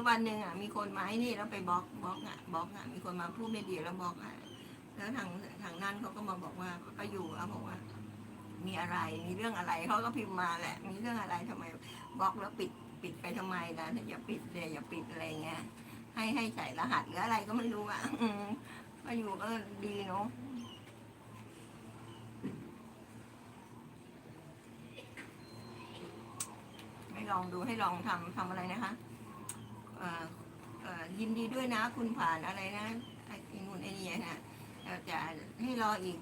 แล้ววันหนึ่งอะมีคนมาให้นี่แล้วไปบล็อกบล็อกอะบล็อกอะมีคนมาพูดไม่ดีแล้วบล็อกอะแล้วทางทางนั้นเขาก็มาบอกว่าก็อยู่อะบอกว่า มีอะไรมีเรื่องอะไรเขาก็พิมพ์มาแหละ มีเรื่องอะไรทำไมบล็อกแล้วปิดปิดไปทำไมล่ะอย่าปิดเลยอย่าปิดอะไรเงี้ยให้ให้ใส่รหัสหรืออะไรก็ไม่รู้อะก็อยู่ก็ดีเนาะให้ลองดูให้ลองทำทำอะไรนะคะ ยินดีด้วยนะคุณผ่านอะไรนะไอ้นู่นไอ้นี่นะจะให้รออีก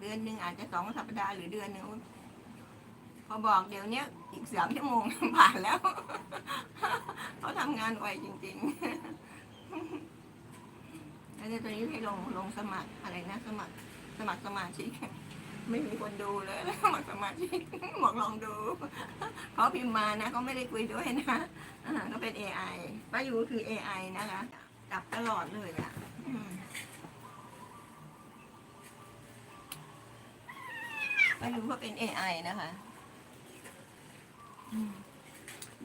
เดือนหนึ่งอาจจะสองสัปดาห์หรือเดือนหนึงพอบอกเดี๋ยวนี้อีกสามชั่วโมงผ่านแล้วเขาทำงานไวจริงๆแล้วเนี่ยตอนนี้ให้ลงลงสมัครอะไรนะ สมัครสมัครสมาชิก ไม่มีคนดูเลยสมัครสมาชิบอกลองดูเขาพิมพ์มานะเขาไม่ได้คุยด้วยนะอ่าเขาเป็น AI ป้ายูคือ AI นะคะจับตลอดเลยอะอืมไม่รู้ว่าเป็น AI นะคะ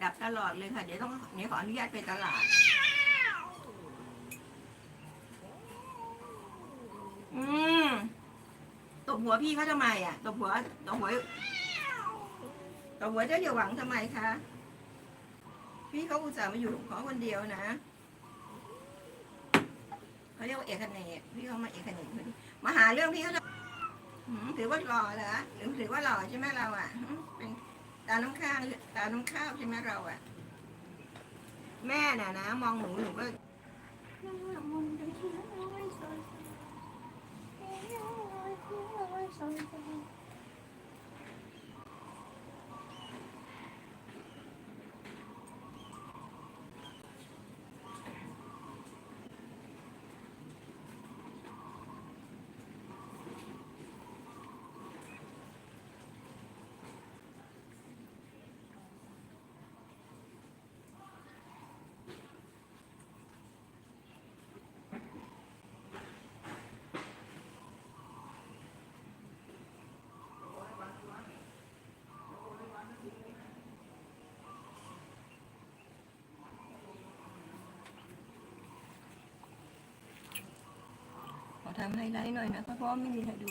ดับตลอดเลยค่ะ เดี๋ยวต้องเดี๋ยวขออนุญาตไปตลาด อืมต บหัวพี่เขาทำไมอะตบหัวตบหัวตบหัวเจ้าอย่าหวังทำไมคะ พี่เขาอุตส่าห์มาอยู่ของเขาคนเดียวนะเขาเรียกว่าเอกเนกพี่เขามาเอกเนกมาหาเรื่องพี่เขาถือว่าหล่อเหรอหรือถือว่าหล่อใช่ไหมเราอะเป็นตาน้ำข้าวตาน้ำข้าวใช่ไหมเราอะ แม่น่ะนะ มองหนูหนูก็ขอ ทำไฮไลท์หน่อยนะเพราะว่าไม่มีใครดู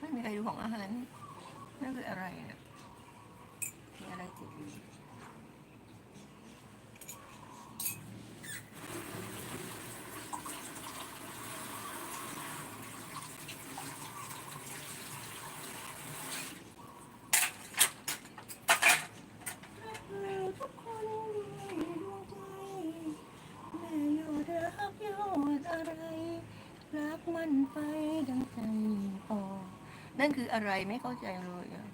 ไม่มีใครดูของอาหารนั่นคืออะไรอะมีอะไรติดอยู่ทุกคนมีดวงใจแม่อยู่รักยออะไร รักมันไปดังใจออกนั่นคืออะไรไม่เข้าใจเลยอะ